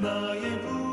나의 부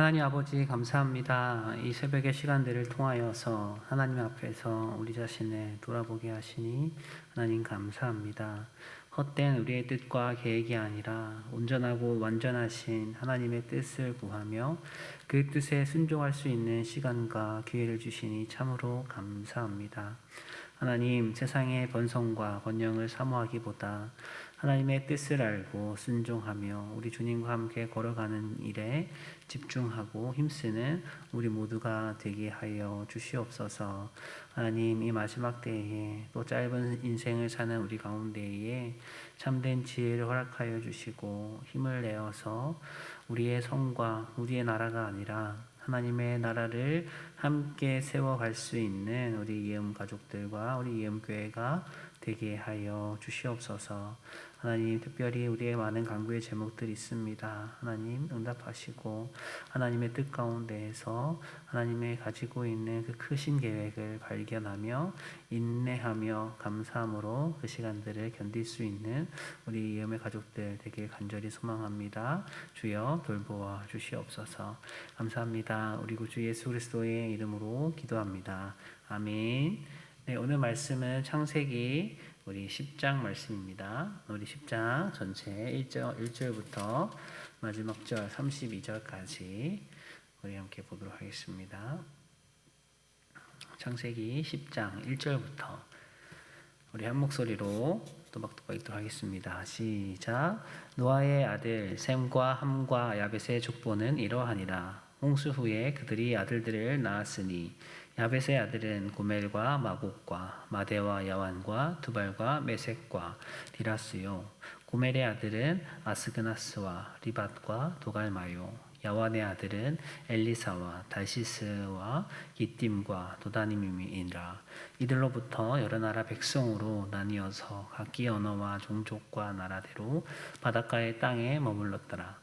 하나님 아버지 감사합니다. 이 새벽의 시간들을 통하여서 하나님 앞에서 우리 자신을 돌아보게 하시니 하나님 감사합니다. 헛된 우리의 뜻과 계획이 아니라 온전하고 완전하신 하나님의 뜻을 구하며 그 뜻에 순종할 수 있는 시간과 기회를 주시니 참으로 감사합니다. 하나님 세상의 번성과 번영을 사모하기보다 하나님의 뜻을 알고 순종하며 우리 주님과 함께 걸어가는 일에 집중하고 힘쓰는 우리 모두가 되게 하여 주시옵소서. 하나님 이 마지막 때에 또 짧은 인생을 사는 우리 가운데에 참된 지혜를 허락하여 주시고 힘을 내어서 우리의 성과 우리의 나라가 아니라 하나님의 나라를 함께 세워갈 수 있는 우리 이음 가족들과 우리 이음 교회가 되게 하여 주시옵소서. 하나님 특별히 우리의 많은 간구의 제목들이 있습니다. 하나님 응답하시고 하나님의 뜻 가운데에서 하나님의 가지고 있는 그 크신 계획을 발견하며 인내하며 감사함으로 그 시간들을 견딜 수 있는 우리 예음의 가족들 되길 간절히 소망합니다. 주여 돌보아 주시옵소서. 감사합니다. 우리 구주 예수 그리스도의 이름으로 기도합니다. 아멘. 네, 오늘 말씀은 창세기 우리 10장 말씀입니다. 우리 10장 전체 1절, 1절부터 마지막 절 32절까지 우리 함께 보도록 하겠습니다. 창세기 10장 1절부터 우리 한 목소리로 또박또박 읽도록 하겠습니다. 시작. 노아의 아들 셈과 함과 야벳의 족보는 이러하니라. 홍수 후에 그들이 아들들을 낳았으니 야벳의 아들은 고멜과 마곡과 마대와 야완과 두발과 메색과 디라스요. 고멜의 아들은 아스그나스와 리밧과 도갈마요. 야완의 아들은 엘리사와 달시스와 기띔과 도다님이니라. 이들로부터 여러 나라 백성으로 나뉘어서 각기 언어와 종족과 나라대로 바닷가의 땅에 머물렀더라.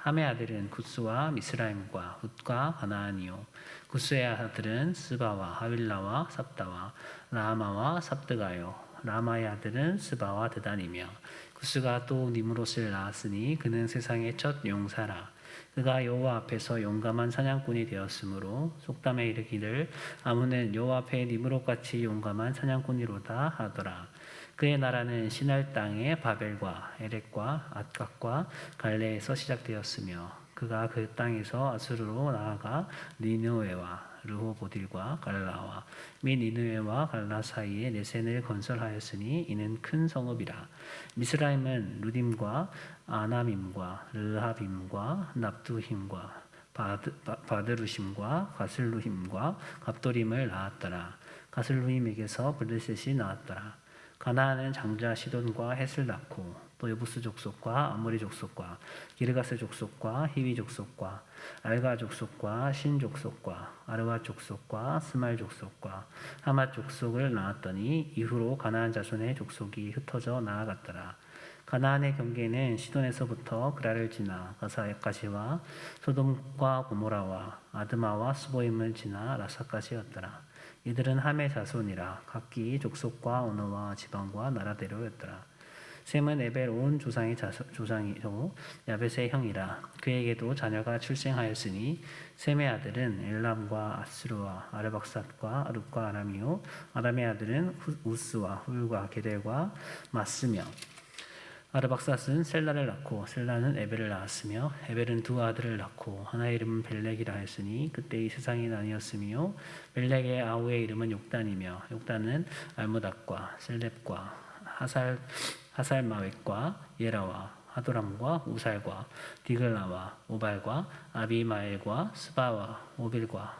함의 아들은 구스와 미스라임과 훗과 가나안이요. 구스의 아들은 스바와 하윌라와 삽다와 라마와 삽드가요. 라마의 아들은 스바와 드단이며 구스가 또 니무롯을 낳았으니 그는 세상의 첫 용사라. 그가 여호와 앞에서 용감한 사냥꾼이 되었으므로 속담에 이르기를 아무는 여호와 앞에 니무롯 같이 용감한 사냥꾼이로다 하더라. 그의 나라는 시날 땅의 바벨과 에렉과 앗각과 갈레에서 시작되었으며 그가 그 땅에서 아수르로 나아가 니누에와 르호보딜과 갈라와 및 니누에와 갈라 사이에 네센을 건설하였으니 이는 큰 성읍이라. 미스라임은 루딤과 아나밈과 르하빔과 납두힘과 바드, 바- 바드루심과 가슬루힘과 갑도림을 낳았더라. 가슬루힘에게서 블레셋이 나왔더라 가나안은 장자 시돈과 헷을 낳고 또 여부스 족속과 아모리 족속과 기르가스 족속과 히위 족속과 알가 족속과 신 족속과 아르와 족속과 스말 족속과 하맛 족속을 낳았더니 이후로 가나안 자손의 족속이 흩어져 나아갔더라. 가나안의 경계는 시돈에서부터 그라를 지나 가사까지와 소돔과 고모라와 아드마와 스보임을 지나 라사까지였더라. 이들은 함의 자손이라 각기 족속과 언어와 지방과 나라대로였더라. 셈은 에벨 온 조상의 자손, 조상이요 야벳의 형이라 그에게도 자녀가 출생하였으니 셈의 아들은 엘람과 아스루와 아르박삿과 아룹과 아람이요 아람의 아들은 후- 우스와 훌과 게델과 마스며 아르박삿은 셀라를 낳고 셀라는 에벨을 낳았으며 에벨은 두 아들을 낳고 하나의 이름은 벨렉이라 했으니 그때 이 세상이 나뉘었으며 벨렉의 아우의 이름은 욕단이며 욕단은 알무닥과 셀렙과 하살 하살마웻과 예라와 하도람과 우살과 디글라와 오발과 아비마엘과 스바와 오빌과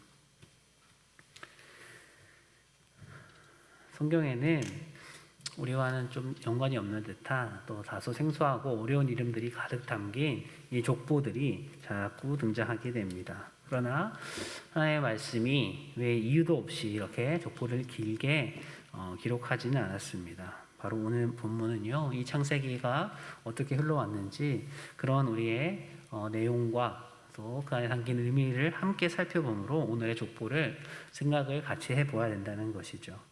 성경에는 우리와는 좀 연관이 없는 듯한 또 다소 생소하고 어려운 이름들이 가득 담긴 이 족보들이 자꾸 등장하게 됩니다. 그러나 하나님의 말씀이 왜 이유도 없이 이렇게 족보를 길게 어, 기록하지는 않았습니다. 바로 오늘 본문은요, 이 창세기가 어떻게 흘러왔는지 그런 우리의 어, 내용과 또 그 안에 담긴 의미를 함께 살펴보므로 오늘의 족보를 생각을 같이 해보아야 된다는 것이죠.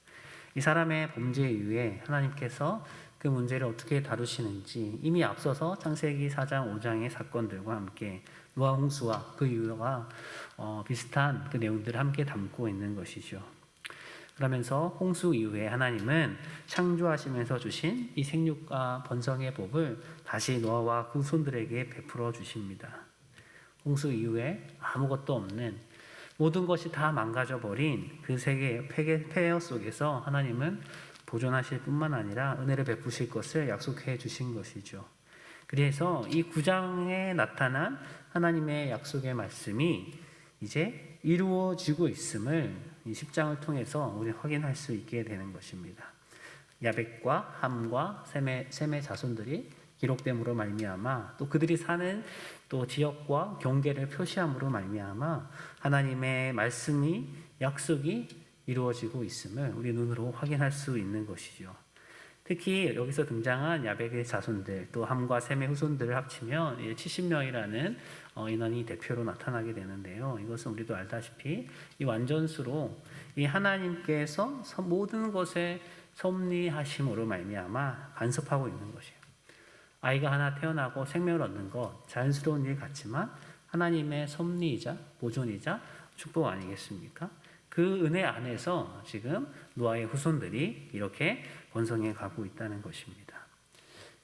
이 사람의 범죄 이후에 하나님께서 그 문제를 어떻게 다루시는지 이미 앞서서 창세기 4장, 5장의 사건들과 함께 노아 홍수와 그 이유와 어, 비슷한 그 내용들을 함께 담고 있는 것이죠. 그러면서 홍수 이후에 하나님은 창조하시면서 주신 이 생육과 번성의 법을 다시 노아와 그 손들에게 베풀어 주십니다. 홍수 이후에 아무것도 없는 모든 것이 다 망가져 버린 그 세계 폐계 폐허 속에서 하나님은 보존하실 뿐만 아니라 은혜를 베푸실 것을 약속해 주신 것이죠. 그래서 이 9장에 나타난 하나님의 약속의 말씀이 이제 이루어지고 있음을 이 10장을 통해서 우리 확인할 수 있게 되는 것입니다. 야벳과 함과 셈의, 셈의 자손들이 기록됨으로 말미암아 또 그들이 사는 또 지역과 경계를 표시함으로 말미암아 하나님의 말씀이 약속이 이루어지고 있음을 우리 눈으로 확인할 수 있는 것이죠. 특히 여기서 등장한 야벳의 자손들 또 함과 셈의 후손들을 합치면 70명이라는 어, 인원이 대표로 나타나게 되는데요. 이것은 우리도 알다시피 이 완전수로 이 하나님께서 서- 모든 것에 섭리하심으로 말미암아 간섭하고 있는 것이에요. 아이가 하나 태어나고 생명을 얻는 것 자연스러운 일 같지만 하나님의 섭리이자 보존이자 축복 아니겠습니까? 그 은혜 안에서 지금 노아의 후손들이 이렇게 번성해 가고 있다는 것입니다.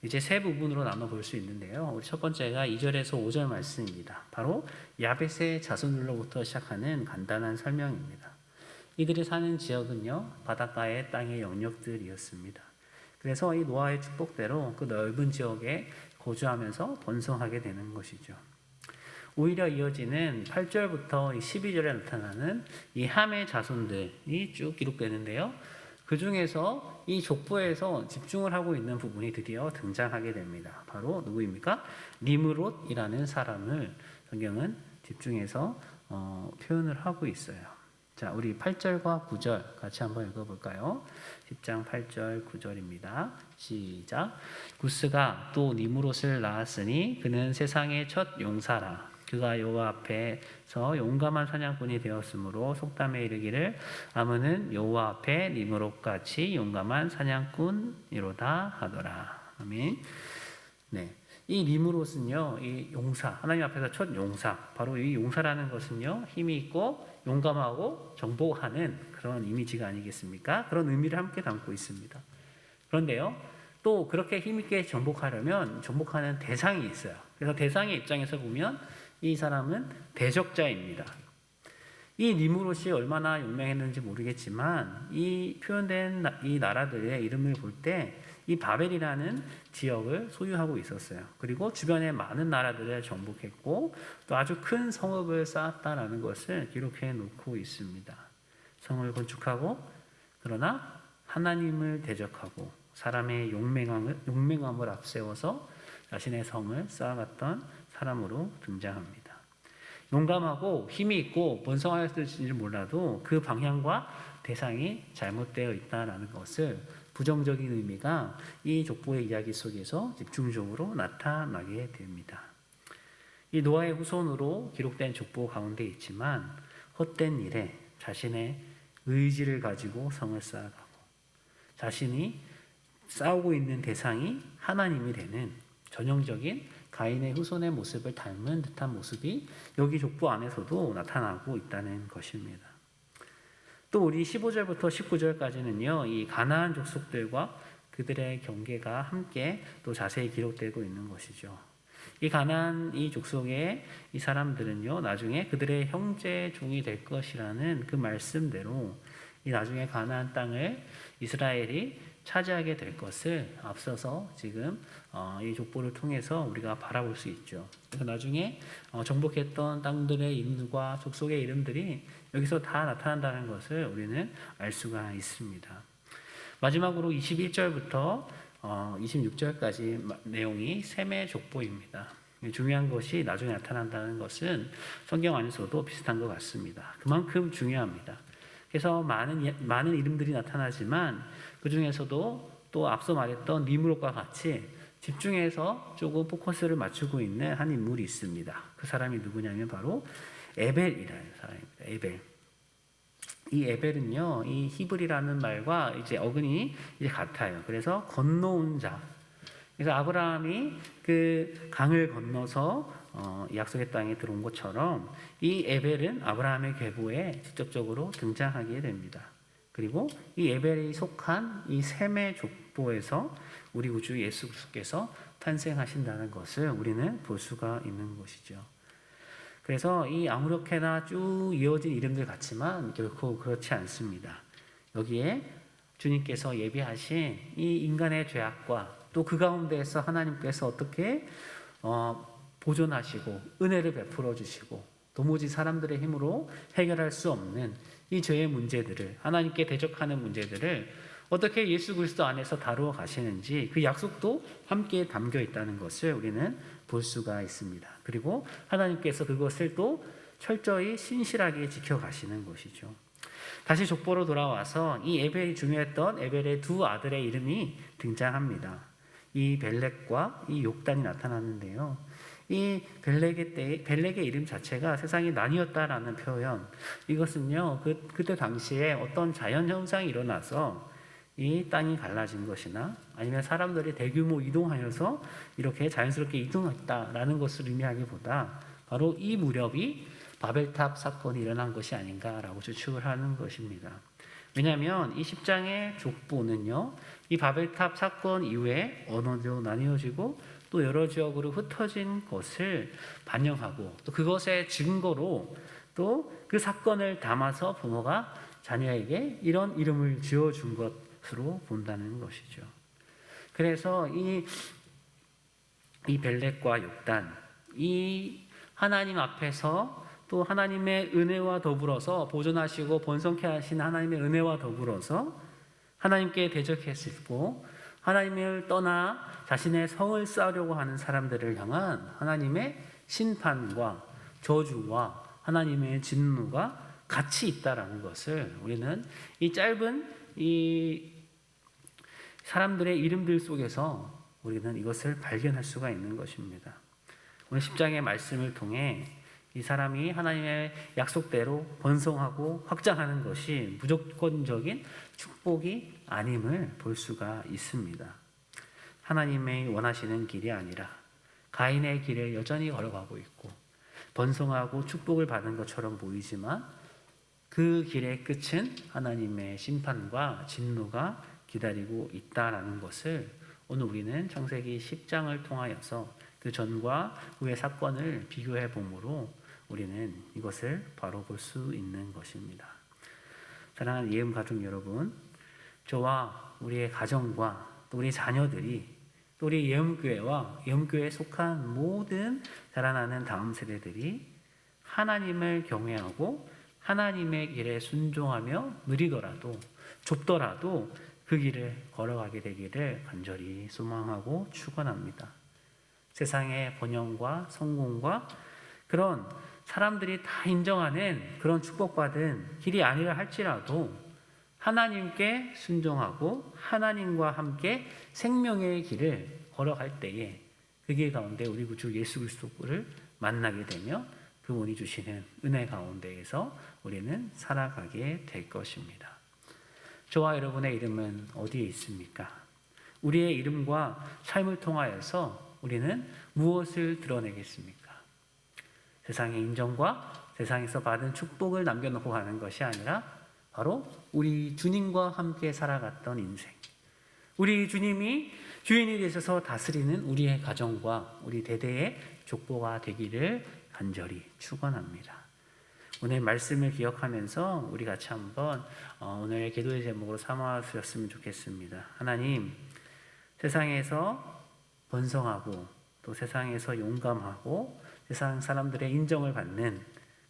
이제 세 부분으로 나눠 볼 수 있는데요. 우리 첫 번째가 2절에서 5절 말씀입니다. 바로 야벳의 자손들로부터 시작하는 간단한 설명입니다. 이들이 사는 지역은요, 바닷가의 땅의 영역들이었습니다. 그래서 이 노아의 축복대로 그 넓은 지역에 거주하면서 번성하게 되는 것이죠. 오히려 이어지는 8절부터 12절에 나타나는 이 함의 자손들이 쭉 기록되는데요. 그 중에서 이 족보에서 집중을 하고 있는 부분이 드디어 등장하게 됩니다. 바로 누구입니까? 니므롯이라는 사람을 성경은 집중해서 어, 표현을 하고 있어요. 자, 우리 8절과 9절 같이 한번 읽어볼까요? 10장 8절 9절입니다. 시작. 구스가 또 니므롯을 낳았으니 그는 세상의 첫 용사라. 그가 여호와 앞에서 용감한 사냥꾼이 되었으므로 속담에 이르기를 아무는 여호와 앞에 니므롯 같이 용감한 사냥꾼이로다 하더라. 아멘. 네. 이 니므롯은요, 이 용사, 하나님 앞에서 첫 용사, 바로 이 용사라는 것은요, 힘이 있고 용감하고 정복하는 그런 이미지가 아니겠습니까? 그런 의미를 함께 담고 있습니다. 그런데요, 또 그렇게 힘있게 정복하려면 정복하는 대상이 있어요. 그래서 대상의 입장에서 보면 이 사람은 대적자입니다. 이 니무롯이 얼마나 유명했는지 모르겠지만 이 표현된 나- 이 나라들의 이름을 볼 때 이 바벨이라는 지역을 소유하고 있었어요. 그리고 주변에 많은 나라들을 정복했고 또 아주 큰 성읍을 쌓았다라는 것을 기록해 놓고 있습니다. 성을 건축하고 그러나 하나님을 대적하고 사람의 용맹함을, 용맹함을 앞세워서 자신의 성을 쌓아갔던 사람으로 등장합니다. 용감하고 힘이 있고 번성하였을지 몰라도 그 방향과 대상이 잘못되어 있다라는 것을 부정적인 의미가 이 족보의 이야기 속에서 집중적으로 나타나게 됩니다. 이 노아의 후손으로 기록된 족보 가운데 있지만 헛된 일에 자신의 의지를 가지고 성을 쌓아가고 자신이 싸우고 있는 대상이 하나님이 되는 전형적인 가인의 후손의 모습을 닮은 듯한 모습이 여기 족보 안에서도 나타나고 있다는 것입니다. 또 우리 15절부터 19절까지는요, 이 가나안 족속들과 그들의 경계가 함께 또 자세히 기록되고 있는 것이죠. 이 가나안 이 족속의 이 사람들은요, 나중에 그들의 형제 종이 될 것이라는 그 말씀대로 이 나중에 가나안 땅을 이스라엘이 차지하게 될 것을 앞서서 지금 어, 이 족보를 통해서 우리가 바라볼 수 있죠. 그래서 나중에 어, 정복했던 땅들의 이름과 족속의 이름들이 여기서 다 나타난다는 것을 우리는 알 수가 있습니다. 마지막으로 21절부터 어, 26절까지 내용이 셈의 족보입니다. 중요한 것이 나중에 나타난다는 것은 성경 안에서도 비슷한 것 같습니다. 그만큼 중요합니다. 그래서 많은 예- 많은 이름들이 나타나지만 그 중에서도 또 앞서 말했던 니무롯과 같이 집중해서 조금 포커스를 맞추고 있는 한 인물이 있습니다. 그 사람이 누구냐면 바로 에벨이라는 사람입니다. 에벨. 이 에벨은요, 이 히브리라는 말과 이제 어근이 이제 같아요. 그래서 건너온 자. 그래서 아브라함이 그 강을 건너서 어, 약속의 땅에 들어온 것처럼 이 에벨은 아브라함의 계보에 직접적으로 등장하게 됩니다. 그리고 이 에벨이 속한 이 셈의 족보에서 우리 구주 예수 그리스도께서 탄생하신다는 것을 우리는 볼 수가 있는 것이죠. 그래서 이 아무렇게나 쭉 이어진 이름들 같지만 결코 그렇지 않습니다. 여기에 주님께서 예비하신 이 인간의 죄악과 또 그 가운데에서 하나님께서 어떻게 어, 보존하시고 은혜를 베풀어 주시고 도무지 사람들의 힘으로 해결할 수 없는 이 죄의 문제들을 하나님께 대적하는 문제들을 어떻게 예수 그리스도 안에서 다루어 가시는지 그 약속도 함께 담겨 있다는 것을 우리는 볼 수가 있습니다. 그리고 하나님께서 그것을 또 철저히 신실하게 지켜가시는 것이죠. 다시 족보로 돌아와서 이 에벨이 중요했던 에벨의 두 아들의 이름이 등장합니다. 이 벨렉과 이 욕단이 나타났는데요. 이 벨렉의 때 벨렉의 이름 자체가 세상이 나뉘었다라는 표현. 이것은요 그 그때 당시에 어떤 자연 현상이 일어나서 이 땅이 갈라진 것이나 아니면 사람들이 대규모 이동하여서 이렇게 자연스럽게 이동했다라는 것을 의미하기보다 바로 이 무렵이 바벨탑 사건이 일어난 것이 아닌가라고 추측을 하는 것입니다. 왜냐하면 이 10장의 족보는요, 이 바벨탑 사건 이후에 언어도 나뉘어지고 또 여러 지역으로 흩어진 것을 반영하고 또 그것의 증거로 또 그 사건을 담아서 부모가 자녀에게 이런 이름을 지어준 것으로 본다는 것이죠. 그래서 이, 이 벨렉과 욕단, 이 하나님 앞에서 또 하나님의 은혜와 더불어서 보존하시고 번성케 하신 하나님의 은혜와 더불어서 하나님께 대적했고 하나님을 떠나 자신의 성을 쌓으려고 하는 사람들을 향한 하나님의 심판과 저주와 하나님의 진노가 같이 있다라는 것을 우리는 이 짧은 이 사람들의 이름들 속에서 우리는 이것을 발견할 수가 있는 것입니다. 오늘 10장의 말씀을 통해 이 사람이 하나님의 약속대로 번성하고 확장하는 것이 무조건적인 축복이 아님을 볼 수가 있습니다. 하나님의 원하시는 길이 아니라 가인의 길을 여전히 걸어가고 있고 번성하고 축복을 받은 것처럼 보이지만 그 길의 끝은 하나님의 심판과 진노가 기다리고 있다라는 것을 오늘 우리는 창세기 10장을 통하여서 그 전과 후의 사건을 비교해 보므로 우리는 이것을 바로 볼 수 있는 것입니다. 사랑하는 예음 가족 여러분, 저와 우리의 가정과 또 우리 자녀들이 또 우리 예음교회와 예음교회에 속한 모든 자라나는 다음 세대들이 하나님을 경외하고 하나님의 길에 순종하며 느리더라도 좁더라도 그 길을 걸어가게 되기를 간절히 소망하고 축원합니다. 세상의 번영과 성공과 그런 사람들이 다 인정하는 그런 축복받은 길이 아니라 할지라도 하나님께 순종하고 하나님과 함께 생명의 길을 걸어갈 때에 그길 가운데 우리 구주 예수 그리스도를 만나게 되며 그분이 주시는 은혜 가운데에서 우리는 살아가게 될 것입니다. 저와 여러분의 이름은 어디에 있습니까? 우리의 이름과 삶을 통하여서 우리는 무엇을 드러내겠습니까? 세상의 인정과 세상에서 받은 축복을 남겨놓고 가는 것이 아니라 바로 우리 주님과 함께 살아갔던 인생. 우리 주님이 주인이 되셔서 다스리는 우리의 가정과 우리 대대의 족보가 되기를 간절히 축원합니다. 오늘 말씀을 기억하면서 우리 같이 한번 어, 오늘 기도의 제목으로 삼아 주셨으면 좋겠습니다. 하나님, 세상에서 번성하고 또 세상에서 용감하고 세상 사람들의 인정을 받는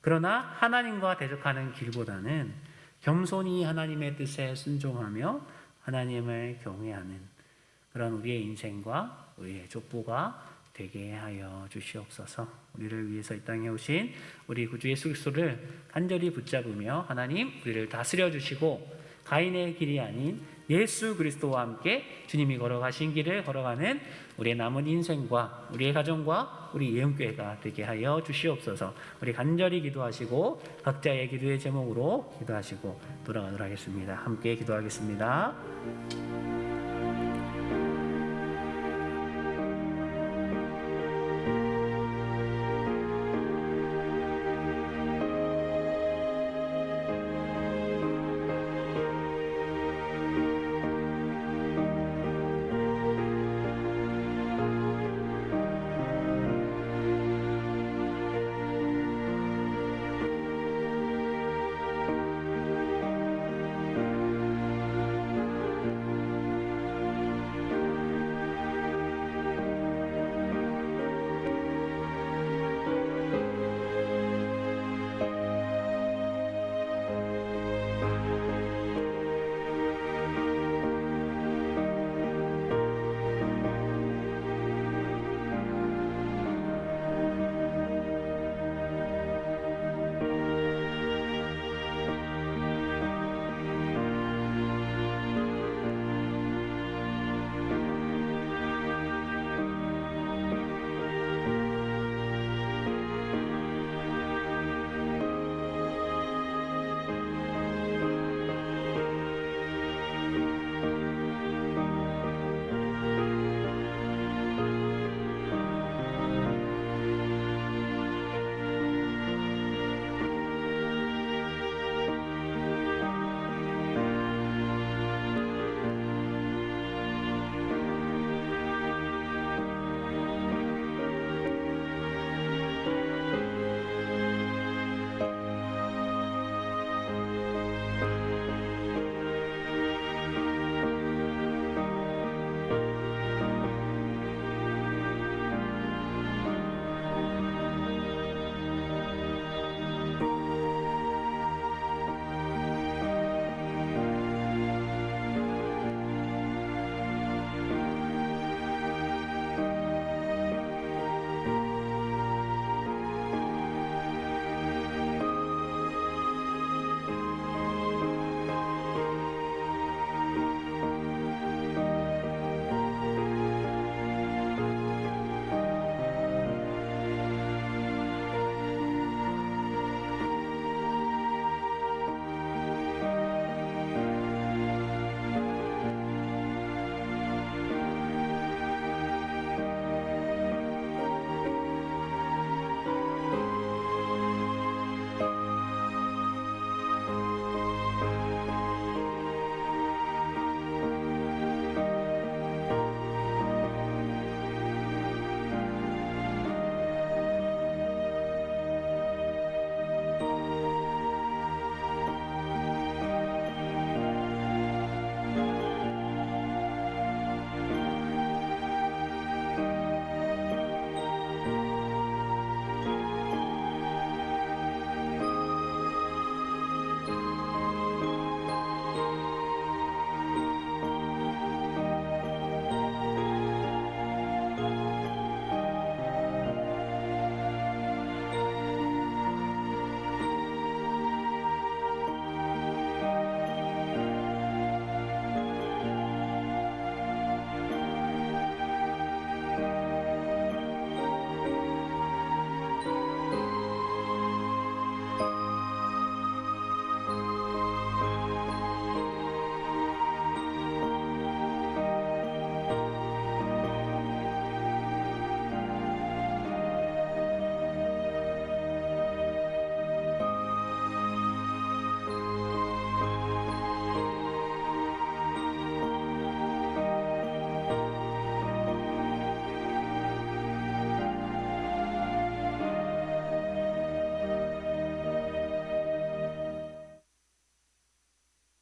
그러나 하나님과 대적하는 길보다는 겸손히 하나님의 뜻에 순종하며 하나님을 경외하는 그런 우리의 인생과 우리의 족보가 되게 하여 주시옵소서. 우리를 위해서 이 땅에 오신 우리 구주 예수 그리스도를 간절히 붙잡으며 하나님 우리를 다스려 주시고 가인의 길이 아닌 예수 그리스도와 함께 주님이 걸어가신 길을 걸어가는 우리의 남은 인생과 우리의 가정과 우리 예언교회가 되게 하여 주시옵소서. 우리 간절히 기도하시고 각자의 기도의 제목으로 기도하시고 돌아가도록 하겠습니다. 함께 기도하겠습니다.